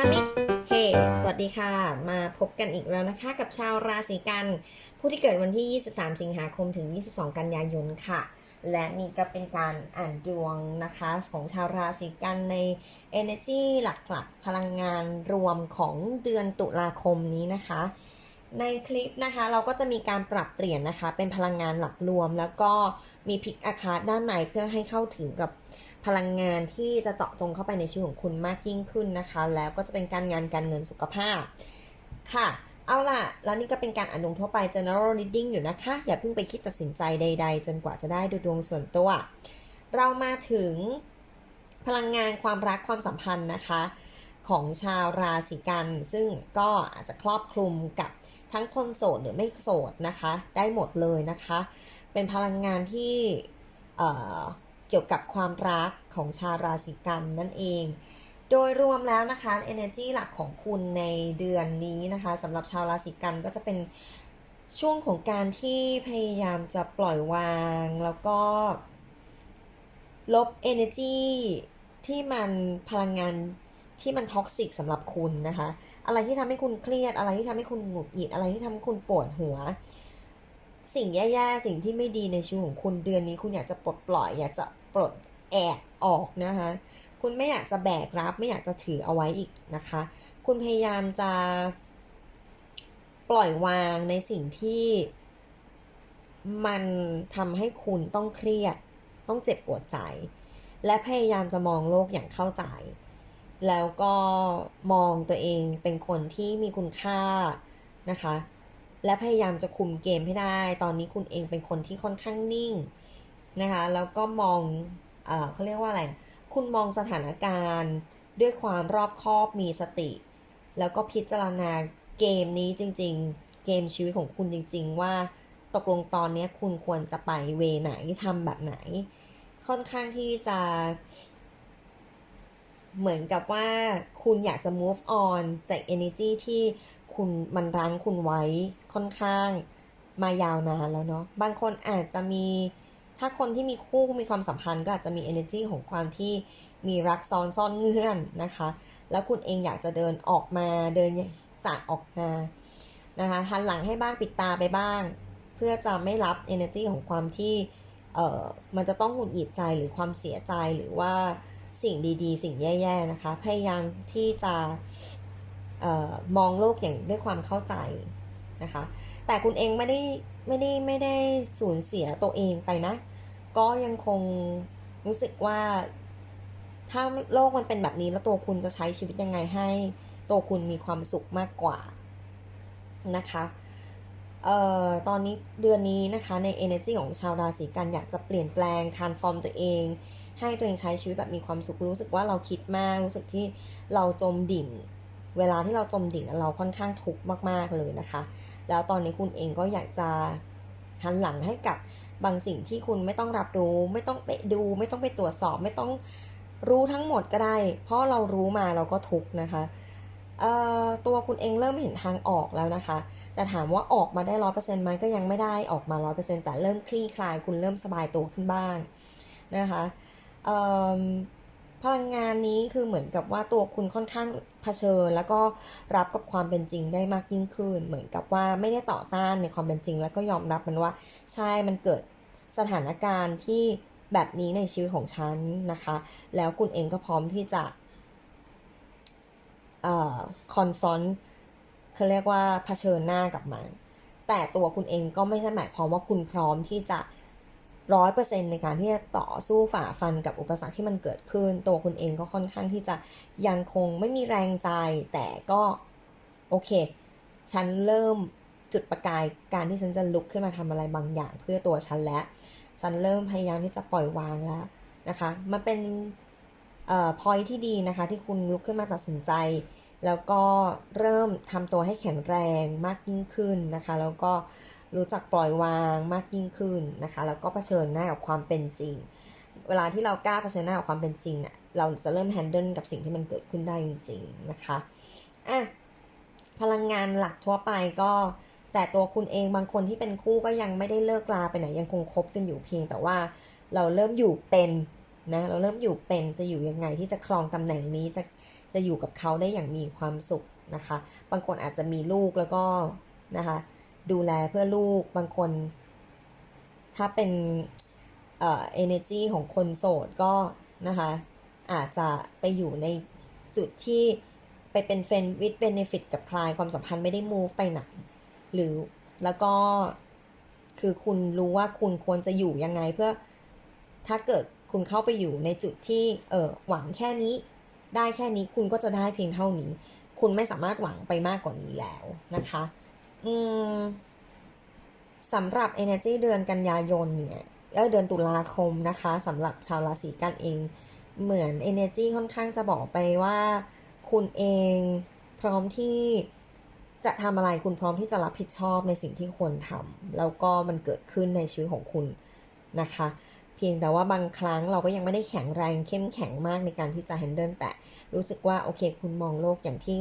นามิ เฮสวัสดีค่ะ มาพบกันอีกแล้วนะคะ กับชาวราศีกัน ผู้ที่เกิดวันที่ 23 สิงหาคมถึง 22 กันยายนค่ะ และนี่ก็เป็นการอ่านดวงนะคะ ของชาวราศีกันใน Energy หลักๆ พลังงานรวมของเดือนตุลาคมนี้นะคะ ในคลิปนะคะเราก็จะมีการปรับเปลี่ยนนะคะ เป็นพลังงานหลักรวมแล้วก็มีพิกอาคาด้านในเพื่อให้เข้าถึงกับ พลังงานที่จะเจาะจงเข้าไปในชีวิตของคุณมากยิ่งขึ้นนะคะ แล้วก็จะเป็นการงานการเงินสุขภาพค่ะ เอาล่ะ แล้วนี่ก็เป็นการอ่านดวงทั่วไป general reading อยู่นะคะ อย่าเพิ่งไปคิดตัดสินใจใด ๆ จนกว่าจะได้ดูดวงส่วนตัว เรามาถึงพลังงานความรักความสัมพันธ์นะคะ ของชาวราศีกัน ซึ่งก็อาจจะครอบคลุมกับทั้งคนโสดหรือไม่โสดนะคะ ได้หมดเลยนะคะ เป็นพลังงานที่ เกี่ยวกับความรักของชาวราศีกันนั่นเอง โดยรวมแล้วนะคะ energy หลักของคุณในเดือนนี้นะคะสำหรับชาวราศีกันก็จะเป็นช่วงของการที่พยายามจะปล่อยวางแล้วก็ ลบ energy ที่มันพลังงานที่มันท็อกซิกสำหรับคุณนะคะ อะไรที่ทำให้คุณเครียด อะไรที่ทำให้คุณหงุดหงิด อะไรที่ทำให้คุณปวดหัว สิ่งแย่ๆ สิ่งที่ไม่ดีในชีวิตของคุณเดือนนี้ คุณอยากจะปลดปล่อย อยากจะ ปลดแอกออกนะคะ คุณไม่อยากจะแบกรับ ไม่อยากจะถือเอาไว้อีกนะคะ คุณพยายามจะ ปล่อยวางในสิ่งที่มันทำให้คุณต้องเครียด ต้องเจ็บปวดใจ และพยายามจะมองโลกอย่างเข้าใจ แล้วก็มองตัวเองเป็นคนที่มีคุณค่านะคะ และพยายามจะคุมเกมให้ได้ ตอนนี้คุณเองเป็นคนที่ค่อนข้างนิ่ง นะคะแล้วก็มองเออเขาเรียกว่าอะไร คุณมองสถานการณ์ด้วยความรอบคอบมีสติ แล้วก็พิจารณาเกมนี้จริง ๆ เกมชีวิตของคุณจริง ๆ ว่าตกลงตอนนี้คุณควรจะไปเวไหนทำแบบไหน ค่อนข้างที่จะ เหมือนกับว่าคุณอยากจะ move on จาก energy ที่คุณมันรั้งคุณไว้ค่อนข้างมายาวนานแล้วเนาะบางคนอาจจะมี ถ้าคนที่มีคู่มีความสัมพันธ์ก็อาจจะมี energy ของความที่มีรักซ้อนซ่อนเงื่อนนะคะ แล้วคุณเองอยากจะเดินออกมาเดินจากออกมานะคะหันหลังให้บ้างปิดตาไปบ้าง เพื่อจะไม่รับ energy ของความที่เอ่อมันจะต้องหงุดหงิดใจหรือความเสียใจหรือว่าสิ่งดีๆ สิ่งแย่ๆนะคะ พยายามที่จะเอ่อมองโลกอย่างด้วยความเข้าใจนะคะ แต่คุณเองไม่ได้ไม่ได้ไม่ได้สูญเสียตัวเองไปนะ ก็ยังคงรู้สึกว่า ถ้าโลกมันเป็นแบบนี้แล้วตัวคุณจะใช้ชีวิตยังไงให้ ตัวคุณมีความสุขมากกว่านะคะเอ่อตอนนี้เดือนนี้นะคะใน energy ของชาวราศีกันอยากจะเปลี่ยนแปลง transform ตัวเอง ให้ตัวเองใช้ชีวิตแบบมีความสุขรู้สึกว่าเราคิดมากรู้สึกที่เราจมดิ่ง เวลาที่เราจมดิ่งเราค่อนข้างทุกข์มากๆเลยนะคะ แล้วตอนนี้คุณเองก็อยากจะหันหลังให้กับ บางสิ่งที่คุณไม่ต้องรับรู้ ไม่ต้องไปดู ไม่ต้องไปตรวจสอบ ไม่ต้องรู้ทั้งหมดก็ได้ เพราะเรารู้มาเราก็ทุกนะคะตัวคุณเองเริ่มเห็นทางออกแล้วนะคะ แต่ถามว่าออกมาได้ร้อยเปอร์เซ็นต์ไหมก็ยังไม่ได้ออกมาร้อยเปอร์เซ็นต์แต่เริ่มคลี่คลายคุณเริ่มสบายตัวขึ้นบ้างนะคะ พลังงานนี้คือเหมือนกับว่าตัวคุณค่อนข้างเผชิญ แล้วก็รับกับความเป็นจริงได้มากยิ่งขึ้น เหมือนกับว่าไม่ได้ต่อต้านในความเป็นจริง แล้วก็ยอมรับมันว่าใช่มันเกิดสถานการณ์ที่แบบนี้ในชีวิตของฉันนะคะ แล้วคุณเองก็พร้อมที่จะเอ่อ confront เขาเรียกว่าเผชิญหน้ากับมัน แต่ตัวคุณเองก็ไม่ใช่หมายความว่าคุณพร้อมที่จะ ร้อยเปอร์เซ็นในการที่จะต่อสู้ฝ่าฟันกับอุปสรรคที่มันเกิดขึ้น ตัวคุณเองก็ค่อนข้างที่จะยังคงไม่มีแรงใจ แต่ก็โอเค ฉันเริ่มจุดประกายการที่ฉันจะลุกขึ้นมาทำอะไรบางอย่างเพื่อตัวฉันแล้ว ฉันเริ่มพยายามที่จะปล่อยวางแล้วนะคะ มันเป็นเอ่อ point ที่ดีนะคะ ที่คุณลุกขึ้นมาตัดสินใจ แล้วก็เริ่มทำตัวให้แข็งแรงมากยิ่งขึ้นนะคะ แล้วก็ รู้จักปล่อยวางมากยิ่งขึ้นนะคะ แล้วก็เผชิญหน้ากับความเป็นจริง เวลาที่เรากล้าเผชิญหน้ากับความเป็นจริงเนี่ยเราจะเริ่มแฮนเดิลกับสิ่งที่มันเกิดขึ้นได้จริง ๆนะคะอะพลังงานหลักทั่วไปก็ แต่ตัวคุณเองบางคนที่เป็นคู่ก็ยังไม่ได้เลิกลาไปไหนยังคงคบกันอยู่เพียง แต่ว่าเราเริ่มอยู่เป็นนะเราเริ่มอยู่เป็นจะอยู่ยังไงที่จะครองตำแหน่งนี้จะจะอยู่กับเขาได้อย่างมีความสุขนะคะ บางคนอาจจะมีลูกแล้วก็นะคะ ดูแลเพื่อลูกบางคน ถ้าเป็นเอ่อ energy ของคนโสดก็นะคะ อาจจะไปอยู่ในจุดที่ไปเป็น friend with benefit กับใครความสัมพันธ์ไม่ได้ move ไปไหนหรือแล้วก็คือคุณรู้ว่าคุณควรจะอยู่ยังไงเพื่อ ถ้าเกิดคุณเข้าไปอยู่ในจุดที่เออหวังแค่นี้ ได้แค่นี้คุณก็จะได้เพียงเท่านี้ คุณไม่สามารถหวังไปมากกว่านี้แล้วนะคะ อืมสำหรับ energy เดือนกันยายนเนี่ยเอ้ยเดือนตุลาคมนะคะสำหรับชาวราศีกันเอง เหมือน energy ค่อนข้างจะบอกไปว่า คุณเองพร้อมที่จะทำอะไรคุณพร้อมที่จะรับผิดชอบในสิ่งที่ควรทำแล้วก็มันเกิดขึ้นในชีวิตของคุณนะคะ เพียงแต่ว่าบางครั้งเราก็ยังไม่ได้แข็งแรงเข้มแข็งมากในการที่จะ handle แต่รู้สึกว่าโอเค คุณมองโลกอย่างที่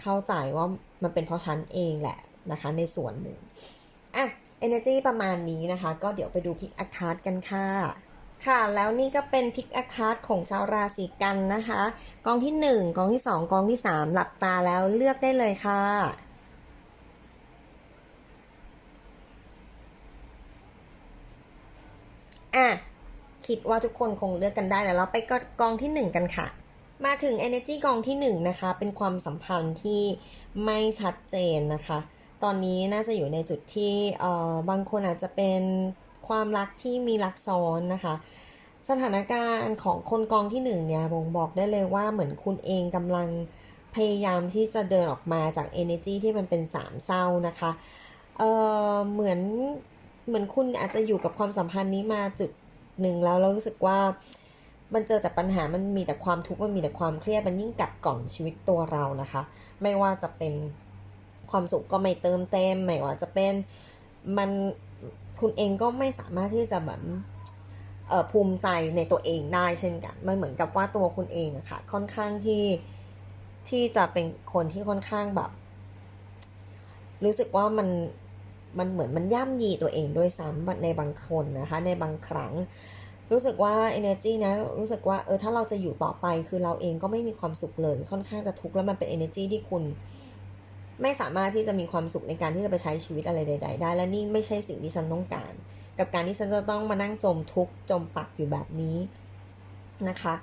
เข้าใจว่ามันเป็นเพราะฉันเองแหละ นะคะในส่วนหนึ่งอะ energy ประมาณนี้นะคะ ก็เดี๋ยวไปดูพิกอาคาร์ดกันค่ะค่ะแล้วนี่ก็เป็นพิกอาคาร์ดของชาวราศีกันนะคะ กองที่ 1 กองที่ 2 กองที่ 3 หลับตาแล้วเลือกได้เลยค่ะ อะ คิดว่าทุกคนคงเลือกกันได้แล้วเราไปก็กองที่ 1 กันค่ะ มาถึง Energy กองที่ 1 นะคะ เป็นความสัมพันธ์ที่ไม่ชัดเจนนะคะ ตอนนี้น่าจะอยู่ในจุดที่เอ่อบางคนอาจจะเป็นความรักที่มีรักซ้อนนะคะ สถานการณ์ของคนกองที่หนึ่งเนี่ยบ่งบอกได้เลยว่าเหมือนคุณเองกำลังพยายามที่จะเดินออกมาจาก energy ที่มันเป็นสามเศร้านะคะเออเหมือนเหมือนคุณอาจจะอยู่กับความสัมพันธ์นี้มาจุดหนึ่งแล้วแล้วรู้สึกว่ามันเจอแต่ปัญหามันมีแต่ความทุกข์มันมีแต่ความเครียดมันยิ่งกัดกร่อนชีวิตตัวเรานะคะ ไม่ว่าจะเป็น ความสุขก็ไม่เติมเต็มไม่ว่าจะเป็นมันคุณเองก็ไม่สามารถที่จะแบบเอ่อภูมิใจในตัวเองได้เช่นกันมันเหมือนกับว่าตัวคุณเองอะค่ะค่อนข้างที่ที่จะเป็นคนที่ค่อนข้างแบบ รู้สึกว่ามันมันเหมือนมันย่ำยีตัวเองด้วยซ้ำในบางคนนะคะในบางครั้ง รู้สึกว่า energy นะรู้สึกว่าเออถ้าเราจะอยู่ต่อไปคือเราเองก็ไม่มีความสุขเลยค่อนข้างจะทุกข์แล้วมันเป็น energy ที่คุณ ไม่สามารถที่จะมีความสุขในการที่จะไปใช้ชีวิตอะไรใด ๆ ได้ และนี่ไม่ใช่สิ่งที่ฉันต้องการ กับการที่ฉันจะต้องมานั่งจมทุกข์จมปักอยู่แบบนี้นะคะ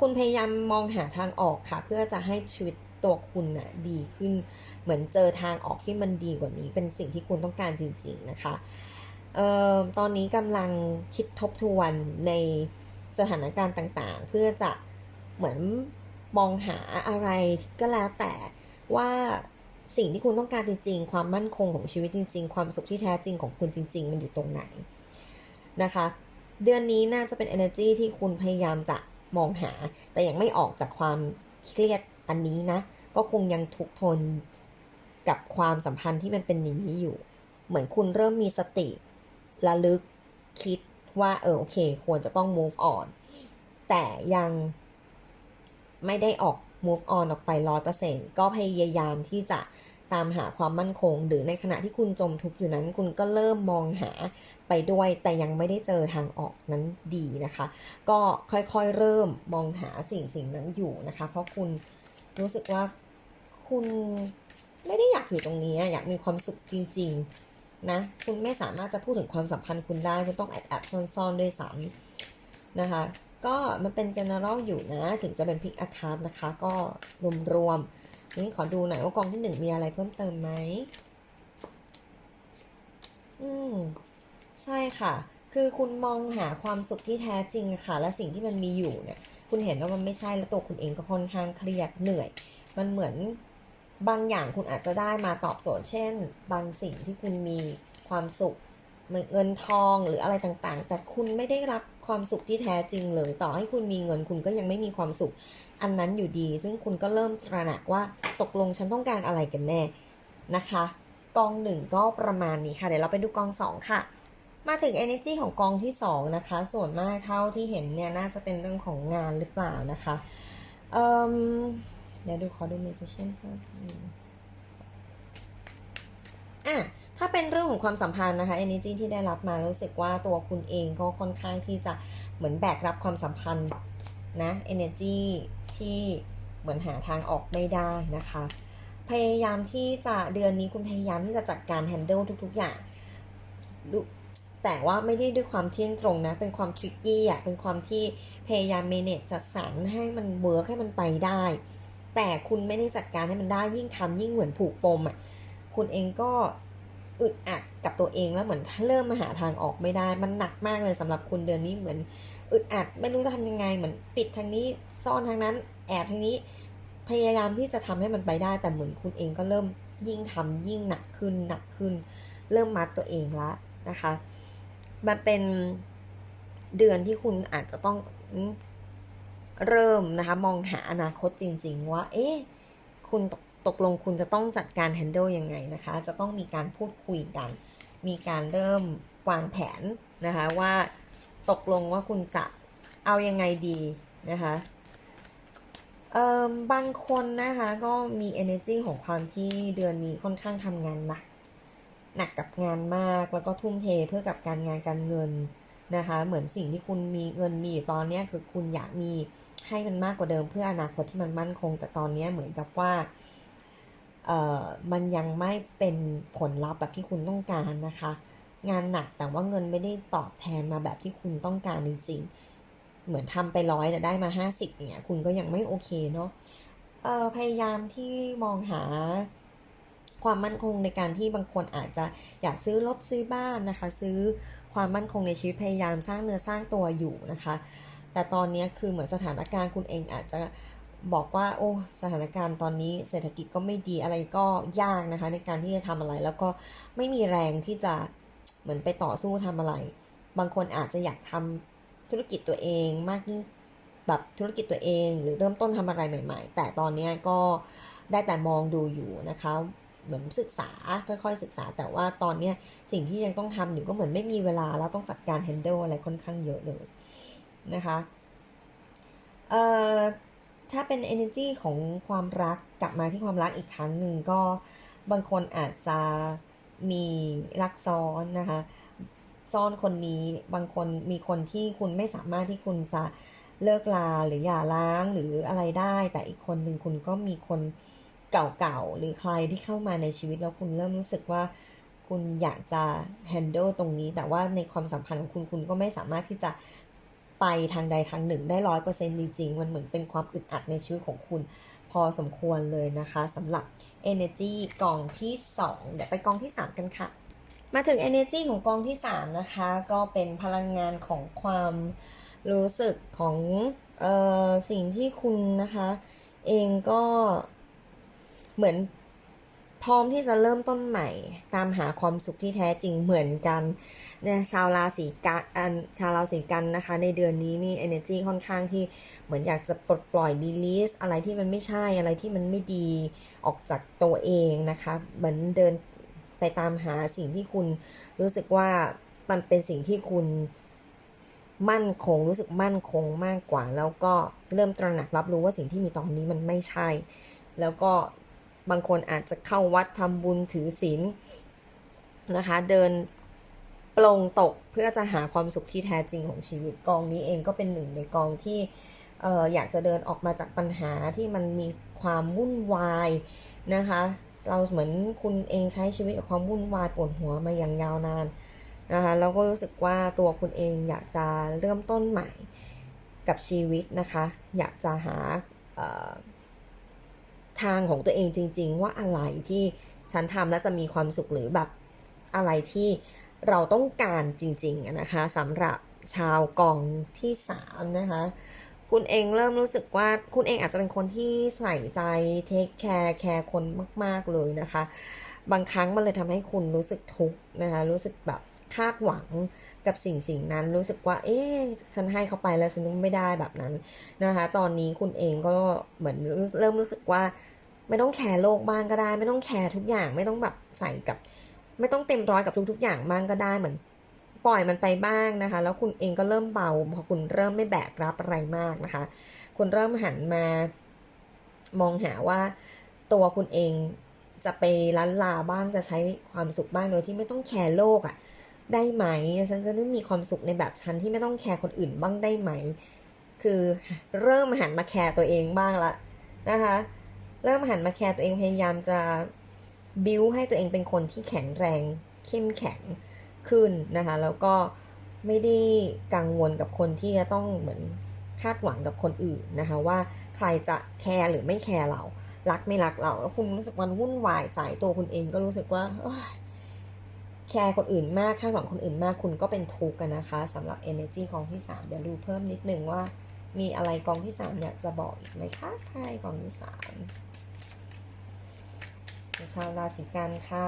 คุณพยายามมองหาทางออกค่ะ เพื่อจะให้ชีวิตตัวคุณน่ะดีขึ้น เหมือนเจอทางออกที่มันดีกว่านี้ เป็นสิ่งที่คุณต้องการจริง ๆนะคะเอ่อตอนนี้กำลังคิดทบทวนในสถานการณ์ต่างๆ เพื่อจะเหมือนมองหาอะไรก็แล้วแต่ว่า สิ่งที่คุณต้องการจริง ๆ ความมั่นคงของชีวิตจริง ๆ ความสุขที่แท้จริงของคุณจริง ๆ มันอยู่ตรงไหนนะคะ เดือนนี้น่าจะเป็น energy ที่คุณพยายามจะมองหา แต่ยังไม่ออกจากความเครียดอันนี้นะ ก็คงยังทุกทนกับความสัมพันธ์ที่มันเป็นอย่างนี้อยู่ เหมือนคุณเริ่มมีสติระลึกคิดว่าเออโอเค ควรจะต้อง move on แต่ยังไม่ได้ออก move on ออกไปร้อยเปอร์เซ็นก็พยายามที่จะ ตามหาความมั่นคง หรือในขณะที่คุณจมทุกข์อยู่นั้น คุณก็เริ่มมองหาไปด้วย แต่ยังไม่ได้เจอทางออกนั้นดีนะคะ ก็ค่อยๆเริ่มมองหาสิ่งสิ่งนั้นอยู่นะคะ เพราะคุณรู้สึกว่าคุณไม่ได้อยากอยู่ตรงนี้อยากมีความสุขจริง ๆ นะ คุณไม่สามารถจะพูดถึงความสัมพันธ์คุณได้ คุณต้องแอบแอบซ่อนๆด้วยซ้ำนะคะ ก็มันเป็น general อยู่นะ ถึงจะเป็นพิกอาคาร์นะคะ ก็รวมๆ นี่ขอดูหน่อยว่ากองที่หนึ่งมีอะไรเพิ่มเติมไหม อืม ใช่ค่ะ คือคุณมองหาความสุขที่แท้จริงอะค่ะ และสิ่งที่มันมีอยู่เนี่ย คุณเห็นว่ามันไม่ใช่แล้วตัวคุณเองก็ค่อนข้างเครียดเหนื่อย มันเหมือนบางอย่างคุณอาจจะได้มาตอบโจทย์ เช่น บางสิ่งที่คุณมีความสุขเงินทองหรืออะไรต่างๆ แต่คุณไม่ได้รับความสุขที่แท้จริงเลย ต่อให้คุณมีเงินคุณก็ยังไม่มีความสุข อันนั้นอยู่ดี ซึ่งคุณก็เริ่มตระหนักว่าตกลงฉันต้องการอะไรกันแน่นะคะ กองหนึ่งก็ประมาณนี้ค่ะ เดี๋ยวเราไปดูกองสองค่ะ มาถึง energy ของกองที่สองนะคะ ส่วนมากเท่าที่เห็นเนี่ยน่าจะเป็นเรื่องของงานหรือเปล่านะคะเอ่มเดี๋ยวดูขอดู magician เพิ่มอะถ้าเป็นเรื่องของความสัมพันธ์นะคะ energy ที่ได้รับมารู้สึกว่าตัวคุณเองก็ค่อนข้างที่จะเหมือนแบกรับความสัมพันธ์นะ energy ที่เหมือนหาทางออกไม่ได้นะคะ พยายามที่จะเดือนนี้คุณพยายามที่จะจัดการ handle ทุก ๆ อย่างแต่ว่าไม่ได้ด้วยความเที่ยงตรงนะ เป็นความทริกกี้อะ เป็นความที่พยายาม manage จัดสรรให้มันเวิร์กให้มันไปได้ แต่คุณไม่ได้จัดการให้มันได้ยิ่งทำยิ่งเหมือนผูกปมอะ คุณเองก็อึดอัดกับตัวเองแล้วเหมือนเริ่มมาหาทางออกไม่ได้ มันหนักมากเลยสำหรับคุณเดือนนี้เหมือน อึดอัดไม่รู้จะทำยังไงเหมือนปิดทางนี้ซ่อนทางนั้น แอบทางนี้ พยายามที่จะทำให้มันไปได้แต่เหมือนคุณเองก็เริ่มยิ่งทำยิ่งหนักขึ้นหนักขึ้น เริ่มมัดตัวเองละนะคะ มันเป็นเดือนที่คุณอาจจะต้องเริ่มนะคะ มองหาอนาคตจริง ๆ ว่า เอ๊ะคุณตกตกลงคุณจะต้องจัดการ handle ยังไงนะคะ จะต้องมีการพูดคุยกัน มีการเริ่มวางแผนนะคะว่า ตกลงว่าคุณจะเอายังไงดีนะคะเอ่อบางคนนะคะก็มี energy ของความที่เดือนนี้ค่อนข้างทำงานหนักหนักกับงานมากแล้วก็ทุ่มเทเพื่อกับการงานการเงินนะคะ เหมือนสิ่งที่คุณมีเงินมีอยู่ตอนนี้คือคุณอยากมีให้มันมากกว่าเดิมเพื่ออนาคตที่มันมั่นคง แต่ตอนนี้เหมือนกับว่าเอ่อมันยังไม่เป็นผลลัพธ์แบบที่คุณต้องการนะคะ งานหนักแต่ว่าเงินไม่ได้ตอบแทนมาแบบที่คุณต้องการจริงๆ เหมือนทำไปร้อยแต่ได้มาห้าสิบเนี่ยคุณก็ยังไม่โอเคเนาะเออพยายามที่มองหาความมั่นคงในการที่บางคนอาจจะอยากซื้อรถซื้อบ้านนะคะ ซื้อความมั่นคงในชีวิตพยายามสร้างเนื้อสร้างตัวอยู่นะคะ แต่ตอนนี้คือเหมือนสถานการณ์คุณเองอาจจะบอกว่าโอ้สถานการณ์ตอนนี้เศรษฐกิจก็ไม่ดีอะไรก็ยากนะคะ ในการที่จะทำอะไรแล้วก็ไม่มีแรงที่จะ เหมือนไปต่อสู้ทำอะไร บางคนอาจจะอยากทำธุรกิจตัวเองมากยิ่งแบบธุรกิจตัวเองหรือเริ่มต้นทำอะไรใหม่ ๆ แต่ตอนนี้ก็ได้แต่มองดูอยู่นะคะ เหมือนศึกษาค่อยๆศึกษา แต่ว่าตอนนี้สิ่งที่ยังต้องทำอยู่ก็เหมือนไม่มีเวลาแล้วต้องจัดการ handle อะไรค่อนข้างเยอะเลยนะคะเอ่อถ้าเป็น energy ของความรักกลับมาที่ความรักอีกครั้งหนึ่งก็บางคนอาจจะ มีรักซ้อนนะคะ ซ่อนคนนี้บางคนมีคนที่คุณไม่สามารถที่คุณจะเลิกลาหรือหย่าร้างหรืออะไรได้ แต่อีกคนหนึ่งคุณก็มีคนเก่าๆหรือใครที่เข้ามาในชีวิตแล้วคุณเริ่มรู้สึกว่าคุณอยากจะ handle ตรงนี้ แต่ว่าในความสัมพันธ์ของคุณคุณก็ไม่สามารถที่จะไปทางใดทางหนึ่งได้ร้อยเปอร์เซ็นต์จริงๆมันเหมือนเป็นความอึดอัดในชีวิตของคุณ พอสมควรเลยนะคะสำหรับ energy กองที่ 2 เดี๋ยวไปกองที่ 3 กันค่ะ มาถึง energy ของกองที่ 3 นะคะ ก็เป็นพลังงานของความรู้สึกของออสิ่งที่คุณนะคะ เองก็เหมือนพร้อมที่จะเริ่มต้นใหม่ ตามหาความสุขที่แท้จริงเหมือนกัน เนี่ยชาวราศีกันชาวราศีกันนะคะ ในเดือนนี้นี่ energy ค่อนข้างที่เหมือนอยากจะปลดปล่อย release อะไรที่มันไม่ใช่อะไรที่มันไม่ดีออกจากตัวเองนะคะ เหมือนเดินไปตามหาสิ่งที่คุณรู้สึกว่ามันเป็นสิ่งที่คุณมั่นคงรู้สึกมั่นคงมากกว่า แล้วก็เริ่มตระหนักรับรู้ว่าสิ่งที่มีตอนนี้มันไม่ใช่ แล้วก็บางคนอาจจะเข้าวัดทำบุญถือศีลนะคะ เดิน ปลงตกเพื่อจะหาความสุขที่แท้จริงของชีวิตกองนี้เองก็เป็นหนึ่งในกองที่อออยากจะเดินออกมาจากปัญหาที่มันมีความวุ่นวายนะคะ เราเหมือนคุณเองใช้ชีวิตกับความวุ่นวายปวดหัวมาอย่างยาวนานนะคะแล้วก็รู้สึกว่าตัวคุณเองอยากจะเริ่มต้นใหม่กับชีวิตนะคะ อยากจะหาทางของตัวเองจริง ๆ ว่าอะไรที่ฉันทำแล้วจะมีความสุขหรือแบบอะไรที่ เราต้องการจริงๆนะคะสำหรับชาวกองที่3นะคะคุณเองเริ่มรู้สึกว่าคุณเองอาจจะเป็นคนที่ใส่ใจเทคแคร์แคร์คนมาก ๆเลยนะคะ บางครั้งมันเลยทำให้คุณรู้สึกทุกข์นะคะรู้สึกแบบคาดหวังกับสิ่งสิ่งนั้นรู้สึกว่า เอ๊ะฉันให้เขาไปแล้วฉันไม่ได้แบบนั้นนะคะ ตอนนี้คุณเองก็เหมือนเริ่มรู้สึกว่า ไม่ต้องแคร์โลกบ้างก็ได้ ไม่ต้องแคร์ทุกอย่างไม่ต้องแบบใส่กับ ไม่ต้องเต็มร้อยกับทุก ๆ อย่างบ้างก็ได้เหมือน ปล่อยมันไปบ้างนะคะ แล้วคุณเองก็เริ่มเบาพอคุณเริ่มไม่แบกรับอะไรมากนะคะ คุณเริ่มหันมามองหาว่าตัวคุณเองจะไปล้านลาบ้างจะใช้ความสุขบ้างโดยที่ไม่ต้องแคร์โลกอะ่ะได้ไหมฉันจะได้มีความสุขในแบบฉันที่ไม่ต้องแคร์คนอื่นบ้างได้ไหม คือเริ่มหันมาแคร์ตัวเองบ้างละนะคะ เริ่มหันมาแคร์ตัวเองพยายามจะ บิวให้ตัวเองเป็นคนที่แข็งแรงเข้มแข็งขึ้นนะคะ แล้วก็ไม่ได้กังวลกับคนที่จะต้องเหมือนคาดหวังกับคนอื่นนะคะว่าใครจะแคร์หรือไม่แคร์เรา รักไม่รักเราแล้วคุณรู้สึกมันวุ่นวายใจตัวคุณเองก็รู้สึกว่าแคร์คนอื่นมากคาดหวังคนอื่นมากคุณก็เป็นทุกข์กันนะคะสำหรับ energy กองที่3เดี๋ยวดูเพิ่มนิดนึงว่า มีอะไรกองที่ 3 อยากจะบอกอีกไหมคะใช่กองที่ 3 ชาวราศีกันค่ะ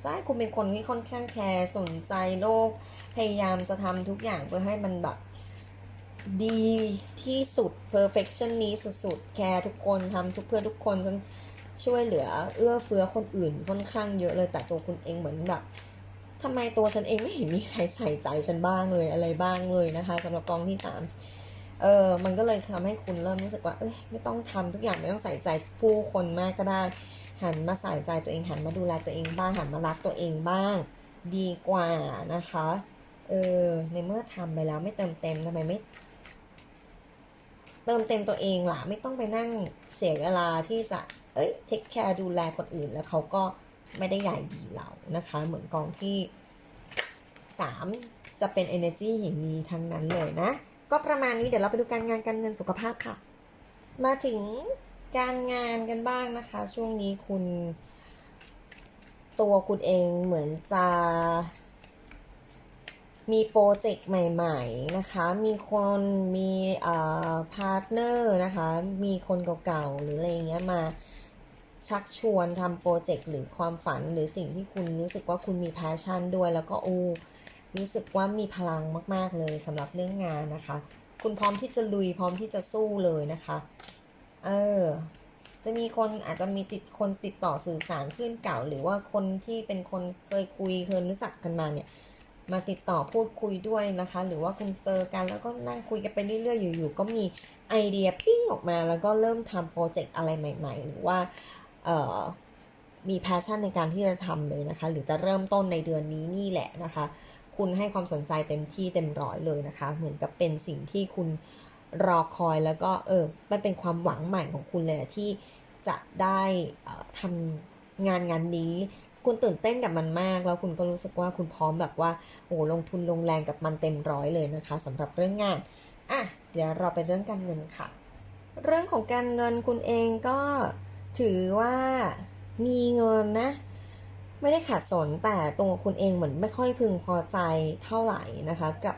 ใช่คุณเป็นคนที่ค่อนข้างแคร์สนใจโลก พยายามจะทำทุกอย่างเพื่อให้มันแบบดีที่สุด perfection นี้สุดๆ แคร์ทุกคนทำทุกเพื่อทุกคนฉันช่วยเหลือ เอื้อเฟื้อคนอื่นค่อนข้างเยอะเลยแต่ตัวคุณเองเหมือนแบบทำไมตัวฉันเองไม่เห็นมีใครใส่ใจฉันบ้างเลยอะไรบ้างเลยนะคะสำหรับกองที่สาม เออมันก็เลยทำให้คุณเริ่มรู้สึกว่า เอ้ย ไม่ต้องทำทุกอย่างไม่ต้องใส่ใจผู้คนมากก็ได้ หันมาใส่ใจตัวเองหันมาดูแลตัวเองบ้างหันมารักตัวเองบ้าง ดีกว่านะคะ เออ ในเมื่อทำไปแล้วไม่เติมเต็มทำไมไม่เติมเต็มตัวเองล่ะ ไม่ต้องไปนั่งเสียเวลาที่จะ เอ้ย เทคแคร์ดูแลคนอื่นแล้วเขาก็ไม่ได้ใหญ่ดีเรานะคะ เหมือนกองที่3จะเป็น energy อย่างนี้ทั้งนั้นเลยนะ ก็ประมาณนี้เดี๋ยวเราไปดูการงานการเงินสุขภาพค่ะ มาถึงการงานกันบ้างนะคะ ช่วงนี้คุณ ตัวคุณเองเหมือนจะ มีโปรเจกต์ใหม่ๆนะคะ มีคนมีเอ่อพาร์ทเนอร์นะคะ มีคนเก่าๆหรืออะไรเงี้ยมาชักชวนทำโปรเจกต์หรือความฝันหรือสิ่งที่คุณรู้สึกว่าคุณมีแพชชั่นด้วยแล้วก็โอ้ รู้สึกว่ามีพลังมาก ๆ เลยสำหรับเรื่องงานนะคะ คุณพร้อมที่จะลุยพร้อมที่จะสู้เลยนะคะ เออ จะมีคนอาจจะมีติดคนติดต่อสื่อสารขึ้นเก่า หรือว่าคนที่เป็นคนเคยคุยเคยรู้จักกันมาเนี่ย มาติดต่อพูดคุยด้วยนะคะ หรือว่าคุณเจอกันแล้วก็นั่งคุยกันไปเรื่อยๆอยู่ๆก็มีไอเดียปิ้งออกมา แล้วก็เริ่มทำโปรเจกต์อะไรใหม่ ๆ หรือว่า เอ่อมีแพชชั่นในการที่จะทำเลยนะคะ หรือจะเริ่มต้นในเดือนนี้นี่แหละนะคะ คุณให้ความสนใจเต็มที่เต็มร้อยเลยนะคะ เหมือนกับเป็นสิ่งที่คุณรอคอยแล้วก็เออมันเป็นความหวังใหม่ของคุณเลยที่จะได้ทำงานงานนี้ คุณตื่นเต้นกับมันมาก แล้วคุณก็รู้สึกว่าคุณพร้อมแบบว่าโอ้ลงทุนลงแรงกับมันเต็มร้อยเลยนะคะสำหรับเรื่องงานอะเดี๋ยวเราไปเรื่องการเงินค่ะ เรื่องของการเงินคุณเองก็ถือว่ามีเงินนะ ไม่ได้ขาดสนแต่ตัวคุณเองเหมือนไม่ค่อยพึงพอใจเท่าไหร่นะคะกับ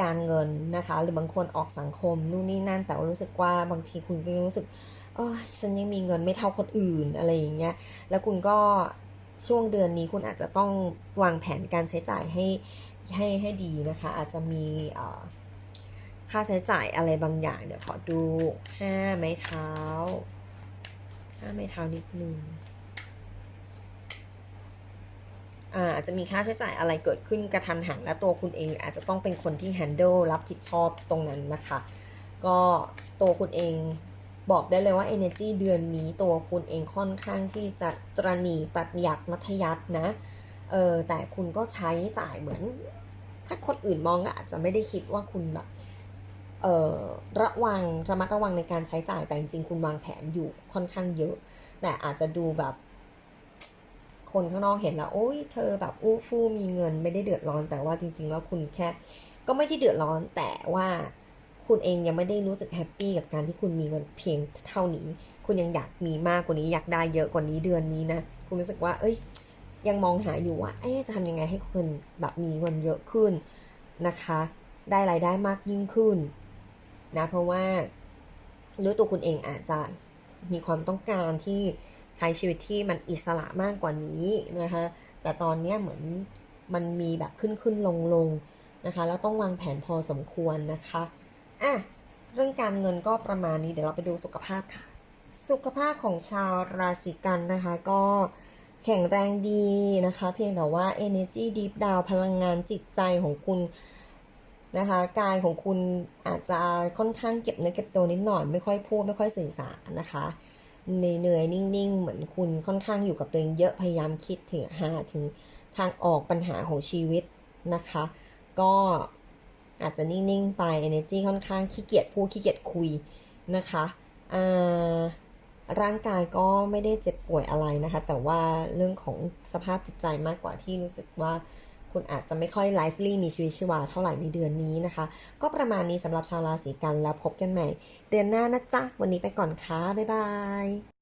การเงินนะคะ หรือบางคนออกสังคมนู่นนี่นั่น แต่ว่ารู้สึกว่าบางทีคุณก็ยังรู้สึกโอ้ยฉันยังมีเงินไม่เท่าคนอื่นอะไรอย่างเงี้ยแล้วคุณก็ช่วงเดือนนี้คุณอาจจะต้องวางแผนการใช้จ่ายให้ให้ให้ดีนะคะ อาจจะมีค่าใช้จ่ายอะไรบางอย่าง เดี๋ยวขอดูห้าไม้เท้าห้าไม้เท้านิดนึง อาจจะมีค่าใช้จ่ายอะไรเกิดขึ้นกระทันหันและตัวคุณเองอาจจะต้องเป็นคนที่ handle รับผิดชอบตรงนั้นนะคะ ก็ตัวคุณเองบอกได้เลยว่า energy เดือนนี้ตัวคุณเองค่อนข้างที่จะตรณีประหยัดมัธยัตินะเออแต่คุณก็ใช้จ่ายเหมือน ถ้าคนอื่นมองก็อาจจะไม่ได้คิดว่าคุณแบบเออระวังระมัดระวังในการใช้จ่ายแต่จริงๆคุณวางแผนอยู่ค่อนข้างเยอะ แต่อาจจะดูแบบ คนข้างนอกเห็นแล้วโอ้ยเธอแบบอู้ฟู่มีเงินไม่ได้เดือดร้อน แต่ว่าจริง ๆ แล้วคุณแค่ก็ไม่ที่เดือดร้อนแต่ว่าคุณเองยังไม่ได้รู้สึกแฮปปี้กับการที่คุณมีเงินเพียงเท่านี้ คุณยังอยากมีมากกว่านี้อยากได้เยอะกว่านี้เดือนนี้นะ คุณรู้สึกว่า เอ้ย ยังมองหาอยู่ว่าเอ๊จะทำยังไงให้คุณแบบมีเงินเยอะขึ้นนะคะ ได้รายได้มากยิ่งขึ้นนะ เพราะว่าด้วยตัวคุณเองอาจจะมีความต้องการที่ ใช้ชีวิตที่มันอิสระมากกว่านี้นะคะแต่ตอนนี้เหมือนมันมีแบบขึ้นขึ้นลงลงนะคะแล้วต้องวางแผนพอสมควรนะคะอะเรื่องการเงินก็ประมาณนี้เดี๋ยวเราไปดูสุขภาพค่ะ สุขภาพของชาวราศีกันนะคะ ก็แข็งแรงดีนะคะ เพียงแต่ว่า energy deep down พลังงานจิตใจของคุณนะคะกายของคุณอาจจะค่อนข้างเก็บเนื้อเก็บตัวนิดหน่อย ไม่ค่อยพูด ไม่ค่อยสื่อสารนะคะ เหนื่อยๆนิ่งๆ เหมือนคุณค่อนข้างอยู่กับตัวเองเยอะพยายามคิดถึงหาถึงทางออกปัญหาของชีวิตนะคะ ก็อาจจะนิ่งๆไป energy ค่อนข้างขี้เกียจพูดขี้เกียจคุยนะคะร่างกายก็ไม่ได้เจ็บป่วยอะไรนะคะ แต่ว่าเรื่องของสภาพจิตใจมากกว่าที่รู้สึกว่า คุณอาจจะไม่ค่อยไลฟ์ลี่มีชีวิตชีวาเท่าไหร่ในเดือนนี้นะคะ ก็ประมาณนี้สำหรับชาวราศีกันแล้วพบกันใหม่ เดือนหน้านะจ๊ะ วันนี้ไปก่อนค่ะ บ๊ายบาย